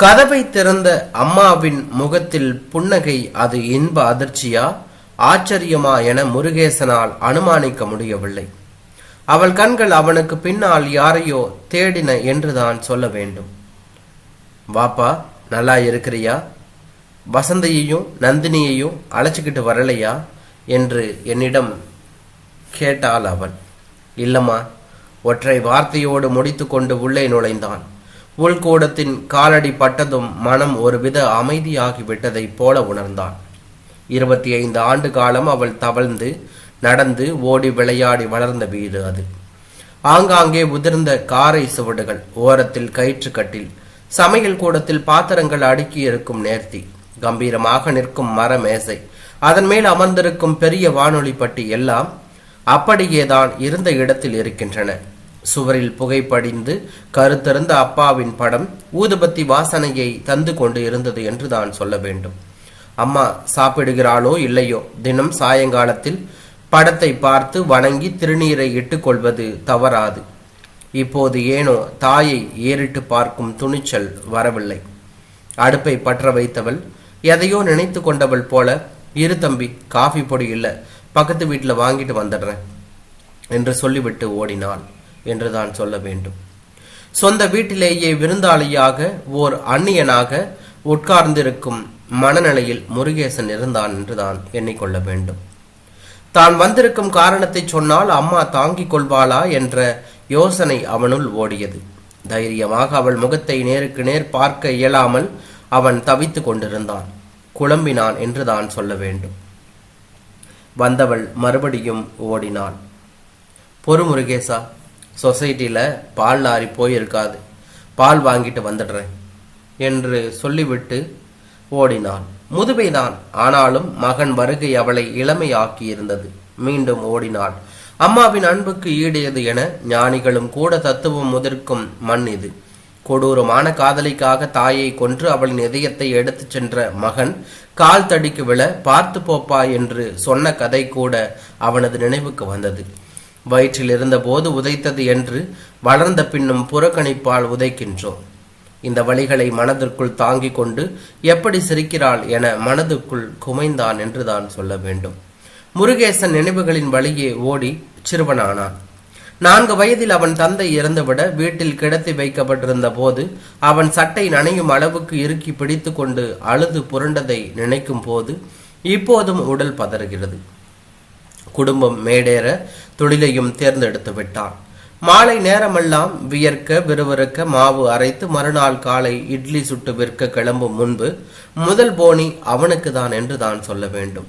கதவை திறந்த அம்மாவின் முகத்தில் புன்னகை அது இன்ப அதிர்ச்சியா? ஆச்சரியமா என முருகேசனால் அனுமானிக்க முடியவில்லை. அவள் கண்கள் அவனுக்கு பின்னால் யாரையோ தேடின என்றுதான் சொல்ல வேண்டும். வாப்பா நல்லா இருக்கிறியா? வசந்தையையும் நந்தினியையும் அழைச்சிக்கிட்டு வரலையா? என்று என்னிடம் கேட்டாள் அவள் இல்லம்மா ஒற்றை வார்த்தையோடு முடித்துக்கொண்டு உள்ளே நுழைந்தான். உள்கூடத்தின் காலடி பட்டதும் மனம் ஒருவித அமைதியாகிவிட்டதைப் போல உணர்ந்தான். இருபத்தி ஐந்து ஆண்டு காலம் அவள் தவழ்ந்து நடந்து ஓடி விளையாடி வளர்ந்த வீடு அது. ஆங்காங்கே உதிர்ந்த காரை சுவடுகள் ஓரத்தில் கயிற்று கட்டில் சமையல் கூடத்தில் பாத்திரங்கள் அடுக்கி இருக்கும் நேர்த்தி கம்பீரமாக நிற்கும் மர மேசை அதன் மேல் அமர்ந்திருக்கும் பெரிய வானொலி பட்டி எல்லாம் அப்படியேதான் இருந்த இடத்தில் இருக்கின்றன. சுவரில் புகைப்படிந்து கருத்திருந்த அப்பாவின் படம் ஊதுபத்தி வாசனையை தந்து கொண்டு இருந்தது என்று தான் சொல்ல வேண்டும். அம்மா சாப்பிடுகிறாளோ இல்லையோ? தினம் சாயங்காலத்தில் படத்தை பார்த்து வணங்கி திருநீரை இட்டுக்கொள்வது தவறாது. இப்போது ஏனோ தாயை ஏறிட்டு பார்க்கும் துணிச்சல் வரவில்லை. அடுப்பை பற்ற வைத்தவள் எதையோ நினைத்து கொண்டவள் போல இரு தம்பி காஃபி பொடி இல்லை பக்கத்து வீட்டில் வாங்கிட்டு வந்துடுறேன் என்று சொல்லிவிட்டு ஓடினாள். என்று தான் சொல்ல வேண்டும். சொந்த வீட்டிலேயே விருந்தாளியாக ஓர் அந்நியனாக உட்கார்ந்திருக்கும் மனநிலையில் முருகேசன் இருந்தான் என்று தான் எண்ணிக்கொள்ள வேண்டும். தான் வந்திருக்கும் காரணத்தை சொன்னால் அம்மா தாங்கிக் கொள்வாளா என்ற யோசனை அவனுள் ஓடியது. தைரியமாக அவள் முகத்தை நேருக்கு நேர் பார்க்க இயலாமல் அவன் தவித்து கொண்டிருந்தான். குழம்பினான் என்று தான் சொல்ல வேண்டும். வந்தவள் மறுபடியும் ஓடினாள். பொறு முருகேசா சொசைட்டியில் பால் லாரி போயிருக்காது. பால் வாங்கிட்டு வந்துடுறேன் என்று சொல்லிவிட்டு ஓடினாள் முதுமைதான் ஆனாலும் மகன் வருகை அவளை இளமையாக்கி இருந்தது மீண்டும் ஓடினாள். அம்மாவின் அன்புக்கு ஈடையது என ஞானிகளும் கூட தத்துவம் முதிர்க்கும் மண் இது. கொடூரமான காதலிக்காக தாயை கொன்று அவளின் இதயத்தை எடுத்துச் சென்ற மகன் கால் தடிக்கு விழ பார்த்து போப்பா என்று சொன்ன கதை கூட அவனது நினைவுக்கு வந்தது. வயிற்றில் இருந்தபோது உதைத்தது என்று வளர்ந்த பின்னும் புறக்கணிப்பால் உதைக்கின்றோம். இந்த வழிகளை மனதிற்குள் தாங்கிக் கொண்டு எப்படி சிரிக்கிறாள் என மனதுக்குள் குமைந்தான் என்று தான் சொல்ல வேண்டும். முருகேசன் நினைவுகளின் வழியே ஓடி சிறுவனானான். நான்கு வயதில் அவன் தந்தை இறந்துவிட வீட்டில் கிடத்தி வைக்கப்பட்டிருந்த போது அவன் சட்டை நனையும் அளவுக்கு இறுக்கி பிடித்து கொண்டு அழுது புரண்டதை நினைக்கும் போது இப்போதும் உடல் பதறுகிறது. குடும்பம் மேடேற தொழிலையும் தேர்ந்தெடுத்து விட்டான். மாலை நேரமெல்லாம் வியர்க்க விறுவிறுக்க மாவு அரைத்து மறுநாள் காலை இட்லி சுட்டு விற்க கிளம்பும் முன்பு முதல் போனி அவனுக்கு தான் என்று தான் சொல்ல வேண்டும்.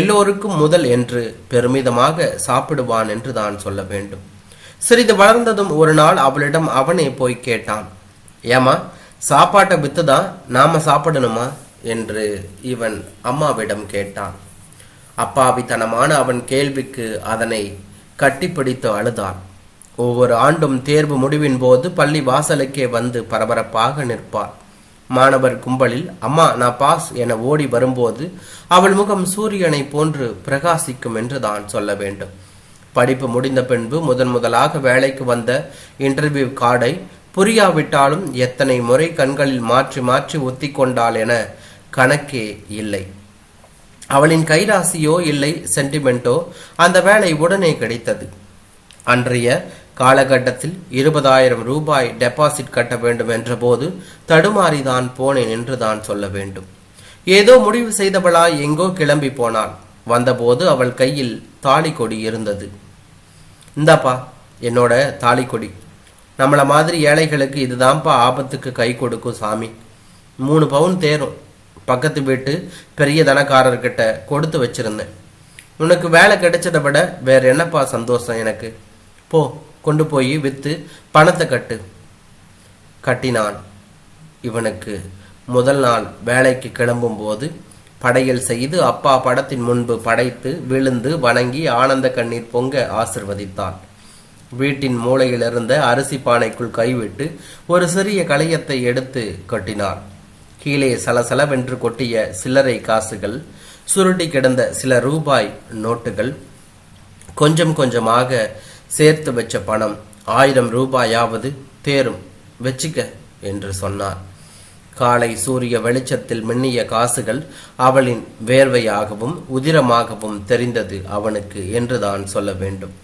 எல்லோருக்கும் முதல் என்று பெருமிதமாக சாப்பிடுவான் என்று தான் சொல்ல வேண்டும். சிறிது வளர்ந்ததும் ஒரு நாள் அவளிடம் அவனே போய் கேட்டான். ஏமா சாப்பாட்டை வித்துதான் நாம சாப்பிடணுமா? என்று இவன் அம்மாவிடம் கேட்டான். அப்பாவித்தனமான அவன் கேள்விக்கு அதனை கட்டிப்பிடித்து அழுதான். ஒவ்வொரு ஆண்டும் தேர்வு முடிவின் போது பள்ளி வாசலுக்கே வந்து பரபரப்பாக நிற்பார் மாணவர் கும்பலில் அம்மா நான் பாஸ் என ஓடி வரும்போது அவள் முகம் சூரியனை போன்று பிரகாசிக்கும் என்று தான் சொல்ல வேண்டும். படிப்பு முடிந்த பின்பு முதன் முதலாக வேலைக்கு வந்த இன்டர்வியூ கார்டை புரியாவிட்டாலும் எத்தனை முறை கண்களில் மாற்றி மாற்றி ஒத்தி கொண்டாள் என கணக்கே இல்லை. அவளின் கைராசியோ இல்லை சென்டிமெண்டோ அந்த வேலை உடனே கிடைத்தது. அன்றைய காலகட்டத்தில் இருபதாயிரம் ரூபாய் டெபாசிட் கட்ட வேண்டும் என்றபோது தடுமாறிதான் போனேன் என்று தான் சொல்ல வேண்டும். ஏதோ முடிவு செய்தவளாய் எங்கோ கிளம்பி போனாள். வந்தபோது அவள் கையில் தாலி கொடி இருந்தது. இந்தாப்பா என்னோட தாலி கொடி நம்மளை மாதிரி ஏழைகளுக்கு இதுதான்ப்பா ஆபத்துக்கு கை கொடுக்கும் சாமி. மூணு பவுன் தேரும். பக்கத்து வீட்டு பெரிய தனக்காரர்கிட்ட கொடுத்து வச்சிருந்தேன். உனக்கு வேலை கிடைச்சதை விட வேற என்னப்பா சந்தோஷம் எனக்கு? போ கொண்டு போய் விற்று பணத்தை கட்டு. கட்டினான். இவனுக்கு முதல் நாள் வேலைக்கு கிளம்பும் போது படையல் செய்து அப்பா படத்தின் முன்பு படைத்து விழுந்து வணங்கி ஆனந்த கண்ணீர் பொங்க ஆசிர்வதித்தான். வீட்டின் மூளையிலிருந்த அரிசி பானைக்குள் கைவிட்டு ஒரு சிறிய களையத்தை எடுத்து கட்டினான். கீழே சலசலவென்று கொட்டிய சில்லறை காசுகள் சுருட்டி கிடந்த சில ரூபாய் நோட்டுகள் கொஞ்சம் கொஞ்சமாக சேர்த்து வச்ச பணம் ஆயிரம் ரூபாயாவது தேரும் வச்சுக்க என்று சொன்னார். காலை சூரிய வெளிச்சத்தில் மின்னிய காசுகள் அவளின் வேர்வையாகவும் உதிரமாகவும் தெரிந்தது அவனுக்கு என்றுதான் சொல்ல வேண்டும்.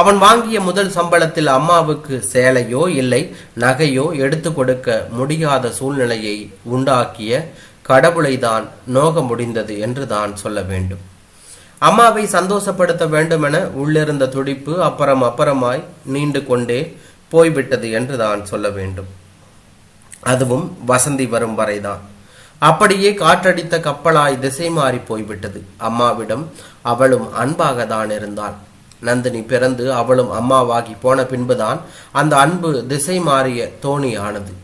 அவன் வாங்கிய முதல் சம்பளத்தில் அம்மாவுக்கு சேலையோ இல்லை நகையோ எடுத்து கொடுக்க முடியாத சூழ்நிலையை உண்டாக்கிய கடவுளை தான் நோக முடிந்தது என்று தான் சொல்ல வேண்டும். அம்மாவை சந்தோஷப்படுத்த வேண்டுமென உள்ளிருந்த துடிப்பு அப்புறம் அப்புறமாய் நீண்டு கொண்டே போய்விட்டது என்று தான் சொல்ல வேண்டும். அதுவும் வசந்தி வரும் வரைதான். அப்படியே காற்றடித்த கப்பலாய் திசை மாறி போய்விட்டது. அம்மாவிடம் அவளும் அன்பாக தான் இருந்தாள். நந்தினி பிறந்து அவளும் அம்மாவாகி போன பின்புதான் அந்த அன்பு திசை மாறிய தோணி ஆனது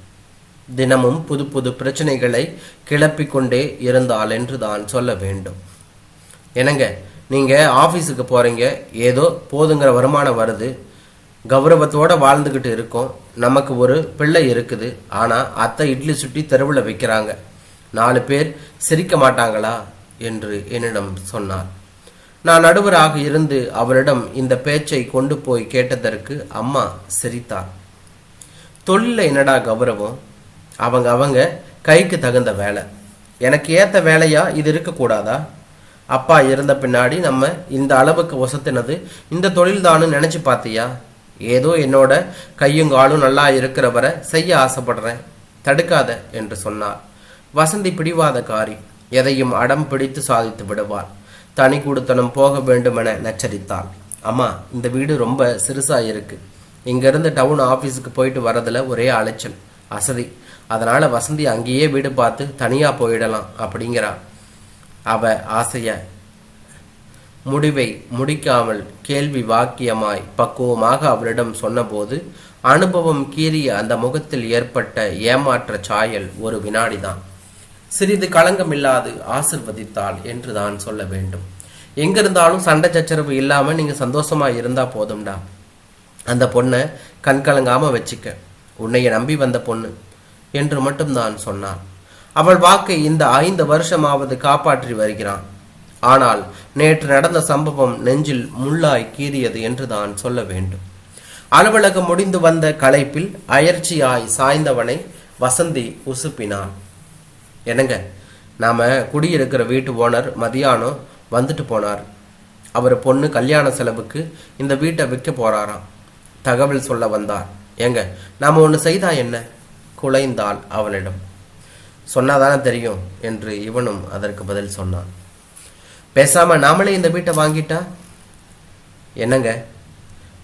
தினமும் புது புது பிரச்சனைகளை கிளப்பிக் கொண்டே இருந்தாள் என்று தான் சொல்ல வேண்டும். என்னங்க நீங்க ஆபீஸுக்கு போறீங்க ஏதோ போதுங்கிற வருமானம் வருது. கௌரவத்தோட வாழ்ந்துக்கிட்டு இருக்கோம் நமக்கு ஒரு பிள்ளை இருக்குது ஆனா அத்தை இட்லி சுட்டி தெருவில் வைக்கிறாங்க. நாலு பேர் சிரிக்க மாட்டாங்களா? என்று என்னிடம் சொன்னார். நான் நடுவராக இருந்து அவரிடம் இந்த பேச்சை கொண்டு போய் கேட்டதற்கு அம்மா சிரித்தார். தொழில என்னடா கௌரவம்? அவங்க அவங்க கைக்கு தகுந்த வேலை. எனக்கு ஏற்ற வேலையா இது இருக்கக்கூடாதா அப்பா இருந்த பின்னாடி நம்ம இந்த அளவுக்கு ஒசத்தினது இந்த தொழில்தான்னு நினைச்சு பார்த்தியா ஏதோ என்னோட கையும் காலும் நல்லா இருக்கிறவரை செய்ய ஆசைப்படுறேன். தடுக்காத என்று சொன்னார். வசந்தி பிடிவாத காரி எதையும் அடம் பிடித்து சாதித்து விடுவார் தனி கூடுத்தனம் போக வேண்டுமென நச்சரித்தாள் அம்மா இந்த வீடு ரொம்ப சிறுசாக இருக்குது இங்கேருந்து டவுன் ஆஃபீஸுக்கு போயிட்டு வரதுல ஒரே அலைச்சல். அசதி அதனால் வசந்தி அங்கேயே வீடு பார்த்து தனியாக போயிடலாம் அப்படிங்கிறா. அவ ஆசைய முடிவை முடிக்காமல் கேள்வி வாக்கியமாய் பக்குவமாக அவளிடம் சொன்னபோது அனுபவம் கீறிய அந்த முகத்தில் ஏற்பட்ட ஏமாற்ற சாயல் ஒரு வினாடிதான். சிறிது களங்கமில்லாது ஆசிர்வதித்தாள் என்று தான் சொல்ல வேண்டும். எங்கிருந்தாலும் சண்டை சச்சரவு இல்லாமல் நீங்கள் சந்தோஷமா இருந்தால் போதும்டா. அந்த பொண்ணை கண்கலங்காமல் வச்சுக்க. உன்னைய நம்பி வந்த பொண்ணு என்று மட்டும்தான் சொன்னான் அவள் வாக்கை இந்த ஐந்து வருஷமாவது காப்பாற்றி வருகிறான். ஆனால் நேற்று நடந்த சம்பவம் நெஞ்சில் முள்ளாய் கீறியது என்று தான் சொல்ல வேண்டும். அலுவலகம் முடிந்து வந்த களைப்பில் அயற்சியாய் சாய்ந்தவனை வசந்தி உசுப்பினான் என்னங்க? நாம் குடியிருக்கிற வீட்டு ஓனர் மதியானம் வந்துட்டு போனார். அவர் பொண்ணு கல்யாண செலவுக்கு இந்த வீட்டை விற்க போறாராம். தகவல் சொல்ல வந்தார். ஏங்க நாம் ஒன்று செய்தா என்ன? குலைந்தாள் அவளிடம். சொன்னாதானே தெரியும் என்று இவனும் அதற்கு பதில் சொன்னான். பேசாம நாமளே இந்த வீட்டை வாங்கிட்டா? என்னங்க?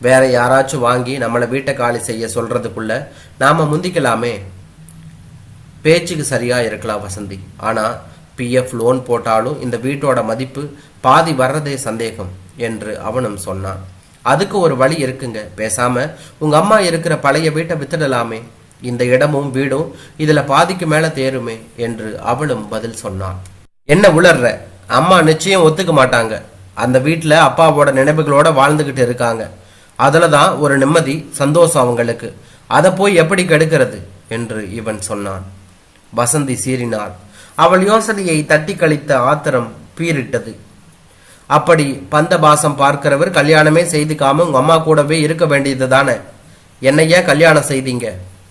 வேற யாராச்சும் வாங்கி நம்மளை வீட்டை காலி செய்ய சொல்றதுக்குள்ள நாம முந்திக்கலாமே? பேச்சுக்கு சரியாக இருக்கலாம் வசந்தி. ஆனால் பிஎஃப் லோன் போட்டாலும் இந்த வீட்டோட மதிப்பு பாதி வர்றதே சந்தேகம் என்று அவனும் சொன்னான். அதுக்கு ஒரு வழி இருக்குங்க. பேசாம உங்க அம்மா இருக்கிற பழைய வீட்டை வித்துடலாமே. இந்த இடமும் வீடும் இதுல பாதிக்கு மேல தேருமே என்று அவளும் பதில் சொன்னான். என்ன உளர்ற? அம்மா நிச்சயம் ஒத்துக்க மாட்டாங்க. அந்த வீட்டுல அப்பாவோட நினைவுகளோட வாழ்ந்துகிட்டு இருக்காங்க. அதில் தான் ஒரு நிம்மதி சந்தோஷம் அவங்களுக்கு. அதை போய் எப்படி கெடுக்கிறது? என்று இவன் சொன்னான். வசந்தி சீறினாள். அவள் யோசனையை தட்டி கழித்த ஆத்திரம் பீரிட்டது அப்படி பந்த பாசம் பார்க்கிறவர் கல்யாணமே செய்துக்காம உங்க அம்மா கூடவே இருக்க வேண்டியது தானே? என்னையா கல்யாணம் செய்தீங்க?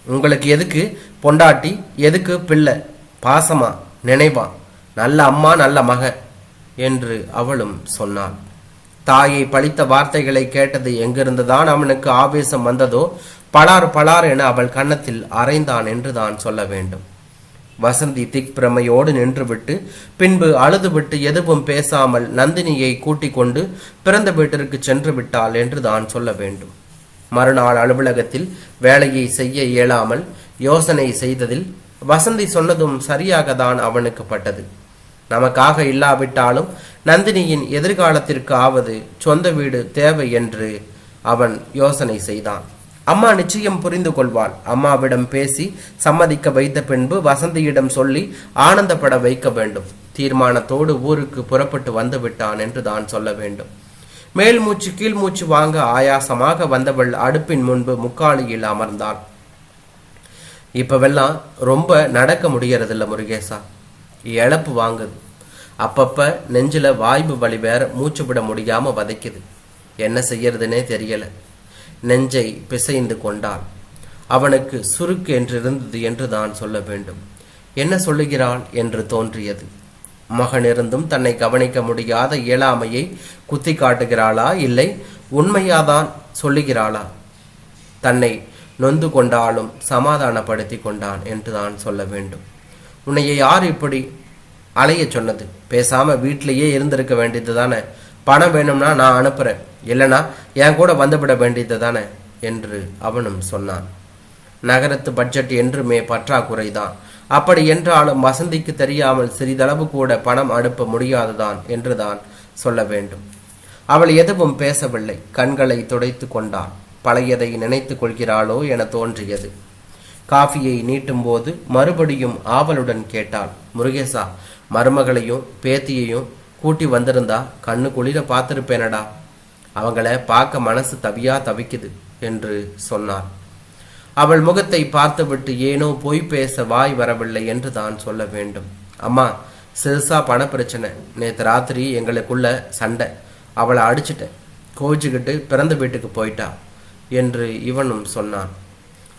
உங்களுக்கு எதுக்கு? பொண்டாட்டி எதுக்கு பிள்ளை? பாசமா? நினைவா? நல்ல அம்மா நல்ல மக? என்று அவளும் சொன்னாள். தாயை பழித்த வார்த்தைகளை கேட்டது எங்கிருந்துதான் அவனுக்கு ஆவேசம் வந்ததோ பலார் பலார் என அவள் கன்னத்தில் அரைந்தான் என்று தான் சொல்ல வேண்டும். வசந்தி திக் பிரமையோடு நின்றுவிட்டு பின்பு அழுதுவிட்டு எதுவும் பேசாமல் நந்தினியை கூட்டிக் கொண்டு பிறந்த வீட்டிற்கு சென்று விட்டாள் என்று தான் சொல்ல வேண்டும். மறுநாள் அலுவலகத்தில் வேலையை செய்ய இயலாமல் யோசனை செய்ததில் வசந்தி சொன்னதும் சரியாக தான் அவனுக்கு பட்டது. நமக்காக இல்லாவிட்டாலும் நந்தினியின் எதிர்காலத்திற்கு ஆவது சொந்த வீடு தேவை என்று அவன் யோசனை செய்தான். அம்மா நிச்சயம் புரிந்து கொள்வாள் அம்மாவிடம் பேசி சம்மதிக்க வைத்த பின்பு வசந்தியிடம் சொல்லி ஆனந்தப்பட வைக்க வேண்டும். தீர்மானத்தோடு ஊருக்கு புறப்பட்டு வந்து விட்டான் என்று தான் சொல்ல வேண்டும். மேல் மூச்சு கீழ் மூச்சு வாங்க ஆயாசமாக வந்தவள் அடுப்பின் முன்பு முக்காலியில் அமர்ந்தாள். இப்பவெல்லாம் ரொம்ப நடக்க முடியறதில்ல முருகேசா. இழப்பு வாங்குது. அப்பப்ப நெஞ்சில வாய்ப்பு வலி வேற மூச்சு விட முடியாம வதைக்குது. என்ன செய்யறதுனே தெரியலை. நெஞ்சை பிசைந்து கொண்டாள். அவனுக்கு சுருக்கு என்றிருந்தது என்று தான் சொல்ல வேண்டும். என்ன சொல்லுகிறாள் என்று தோன்றியது. மகன் இருந்தும் தன்னை கவனிக்க முடியாத இயலாமையை குத்தி காட்டுகிறாளா இல்லை உண்மையாதான் சொல்லுகிறாளா? தன்னை நொந்து கொண்டாலும் சமாதானப்படுத்தி கொண்டான் என்று தான் சொல்ல வேண்டும். உன்னையை யார் இப்படி அலைய சொன்னது? பேசாம வீட்டிலேயே இருந்திருக்க வேண்டியது தானே பணம் வேணும்னா நான் அனுப்புறேன். இல்லைனா என் கூட வந்துவிட வேண்டியது தானே என்று அவனும் சொன்னான். நகரத்து பட்ஜெட் என்றுமே பற்றாக்குறைதான். அப்படி என்றாலும் வசந்திக்கு தெரியாமல் சிறிதளவு கூட பணம் அனுப்ப முடியாதுதான் என்றுதான் சொல்ல வேண்டும். அவள் எதுவும் பேசவில்லை. கண்களை துடைத்து கொண்டாள். பழையதை நினைத்து கொள்கிறாளோ என தோன்றியது. காஃபியை நீட்டும்போது மறுபடியும் ஆவலுடன் கேட்டாள். முருகேசா மருமகளையும் பேத்தியையும் கூட்டி வந்திருந்தா கண்ணு குளிர பார்த்திருப்பேனடா. அவங்கள பார்க்க மனசு தவியா தவிக்குது என்று சொன்னார். அவள் முகத்தை பார்த்துவிட்டு ஏனோ பொய் பேச வாய் வரவில்லை என்று தான் சொல்ல வேண்டும். அம்மா சிறுசா பண பிரச்சனை. நேற்று ராத்திரி எங்களுக்குள்ள சண்டை. அவளை அடிச்சிட்டேன். கோச்சிக்கிட்டு பிறந்த வீட்டுக்கு போயிட்டா என்று இவனும் சொன்னான்.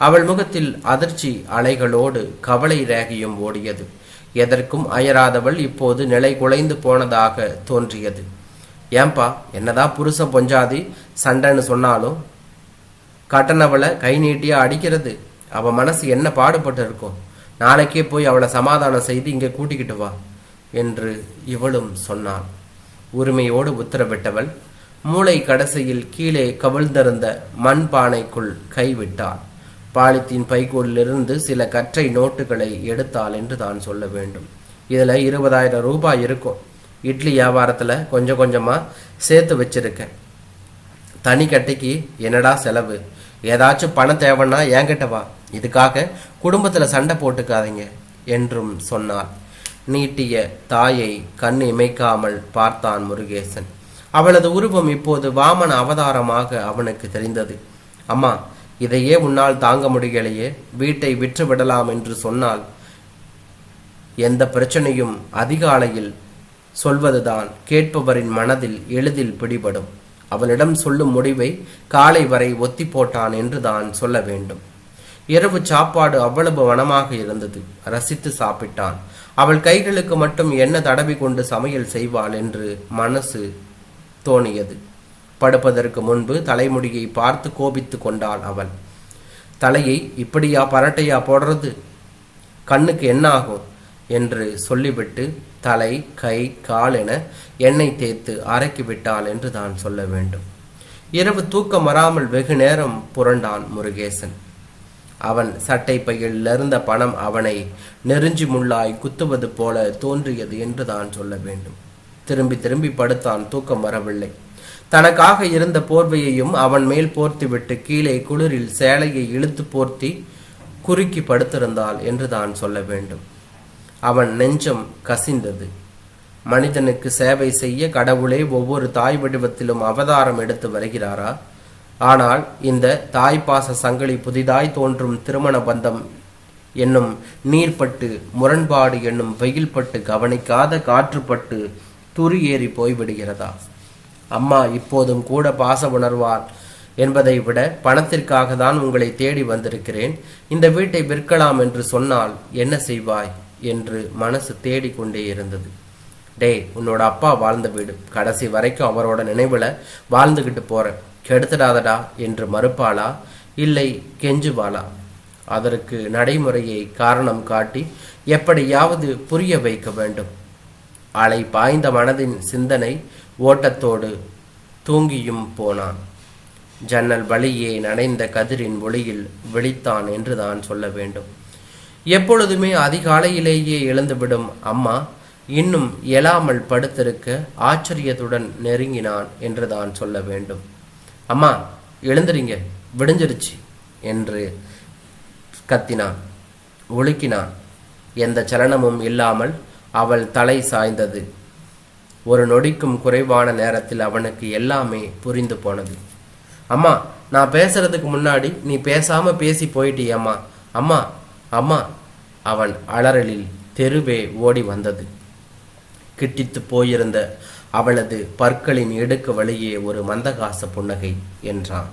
அவள் முகத்தில் அதிர்ச்சி அலைகளோடு கவலை ரேகையும் ஓடியது. எதற்கும் அயராதவள் இப்போது நிலை குலைந்து போனதாக தோன்றியது. ஏன்பா என்னதான் புருஷன் பொஞ்சாதி சண்டைன்னு சொன்னாலும் கட்டணவளை கை நீட்டியா அடிக்கிறது. அவ மனசு என்ன பாடுபட்டு இருக்கும் நாளைக்கே போய் அவளை சமாதானம் செய்து இங்கே கூட்டிக்கிட்டு வா என்று இவளும் சொன்னாள். உரிமையோடு உத்தரவிட்டவள் மூளை கடைசியில் கீழே கவிழ்ந்திருந்த மண் பானைக்குள் கைவிட்டாள். பாலித்தீன் பைக்குள்ளிருந்து சில கற்றை நோட்டுகளை எடுத்தாள் என்று தான் சொல்ல வேண்டும். இதில் இருபதாயிரம் ரூபாய் இருக்கும். இட்லி வியாபாரத்தில் கொஞ்சம் கொஞ்சமாக சேர்த்து வச்சிருக்கேன். தனி கட்டைக்கு என்னடா செலவு? ஏதாச்சும் பணம் தேவைன்னா என்கிட்ட வா. இதுக்காக குடும்பத்தில் சண்டை போட்டுக்காதீங்க என்றும் சொன்னாள். நீட்டிய தாயை கண் இமைக்காமல் பார்த்தான் முருகேசன். அவளது உருவம் இப்போது வாமன அவதாரமாக அவனுக்கு தெரிந்தது. அம்மா இதையே உன்னால் தாங்க முடியலையே வீட்டை விற்று விடலாம் என்று சொன்னால் எந்த பிரச்சனையும் அதிகாலையில் சொல்வதுதான். கேட்பவரின் மனதில் எளிதில் பிடிபடும். அவனிடம் சொல்லும் முடிவை காலை வரை ஒத்தி போட்டான் என்று தான் சொல்ல வேண்டும். இரவு சாப்பாடு அவ்வளவு வனமாக இருந்தது. ரசித்து சாப்பிட்டான். அவள் கைகளுக்கு மட்டும் என்ன தடவி கொண்டு சமையல் செய்வாள் என்று மனசு தோணியது. படுப்பதற்கு முன்பு தலைமுடியை பார்த்து கோபித்து கொண்டாள் அவள். தலையை இப்படியா பரட்டையா போடுறது? கண்ணுக்கு என்ன ஆகும் என்று சொல்லிவிட்டு தலை கை கால் என எண்ணெய் தேய்த்து அரைக்கிவிட்டாள் என்று தான் சொல்ல வேண்டும். இரவு தூக்கம் வராமல் வெகு நேரம் புரண்டான் முருகேசன். அவன் சட்டை பையில் இருந்த பணம் அவனை நெருஞ்சி முள்ளாய் குத்துவது போல தோன்றியது என்று தான் சொல்ல வேண்டும். திரும்பி திரும்பி படுத்தான் தூக்கம் வரவில்லை. தனக்காக இருந்த போர்வையையும் அவன் மேல் போர்த்திவிட்டு கீழே குளிரில் சேலையை இழுத்து போர்த்தி குறுக்கி படுத்திருந்தாள் என்று தான் சொல்ல வேண்டும். அவன் நெஞ்சம் கசிந்தது. மனிதனுக்கு சேவை செய்ய கடவுளே ஒவ்வொரு தாய் வடிவத்திலும் அவதாரம் எடுத்து வருகிறாரா? ஆனால் இந்த தாய்ப்பாச சங்கிலி புதிதாய் தோன்றும் திருமண பந்தம் என்னும் நீர்பட்டு முரண்பாடு என்னும் வெயில்பட்டு கவனிக்காத காற்றுப்பட்டு துரு ஏறி போய்விடுகிறதா? அம்மா இப்போதும் கூட பாச உணர்வார் என்பதை விட பணத்திற்காக தான் உங்களை தேடி வந்திருக்கிறேன். இந்த வீட்டை விற்கலாம் என்று சொன்னால் என்ன செய்வாய்? என்று மனசு தேடிக்கொண்டே இருந்தது. டேய் உன்னோட அப்பா வாழ்ந்த வீடு. கடைசி வரைக்கும் அவரோட நினைவில் வாழ்ந்துக்கிட்டு போகிறேன் கெடுத்துடாதடா என்று மறுப்பாளா? இல்லை கெஞ்சுவாளா? அதற்கு நடைமுறையை காரணம் காட்டி எப்படியாவது புரிய வைக்க வேண்டும். அலை பாய்ந்த மனதின் சிந்தனை ஓட்டத்தோடு தூங்கியும் போனான். ஜன்னல் வழியே நனைந்த கதிரின் ஒளியில் விழித்தான் என்று தான் சொல்ல வேண்டும். எப்பொழுதுமே அதிகாலையிலேயே எழுந்துவிடும் அம்மா இன்னும் எழாமல் படுத்திருக்க ஆச்சரியத்துடன் நெருங்கினான் என்று தான் சொல்ல வேண்டும். அம்மா எழுந்துறீங்க விடிஞ்சிருச்சு என்று கத்தினான் ஒழுக்கினான் எந்த சலனமும் இல்லாமல் அவள் தலை சாய்ந்தது. ஒரு நொடிக்கும் குறைவான நேரத்தில் அவனுக்கு எல்லாமே புரிந்து போனது. அம்மா நான் பேசுறதுக்கு முன்னாடி நீ பேசாம பேசி போயிட்டியம்மா அம்மா அம்மா அவன் அலறலில் தெருவே ஓடி வந்தது. கிட்டித்து போயிருந்த அவளது பற்களின் இடுக்கு வழியே ஒரு மந்தகாச புன்னகை என்றான்.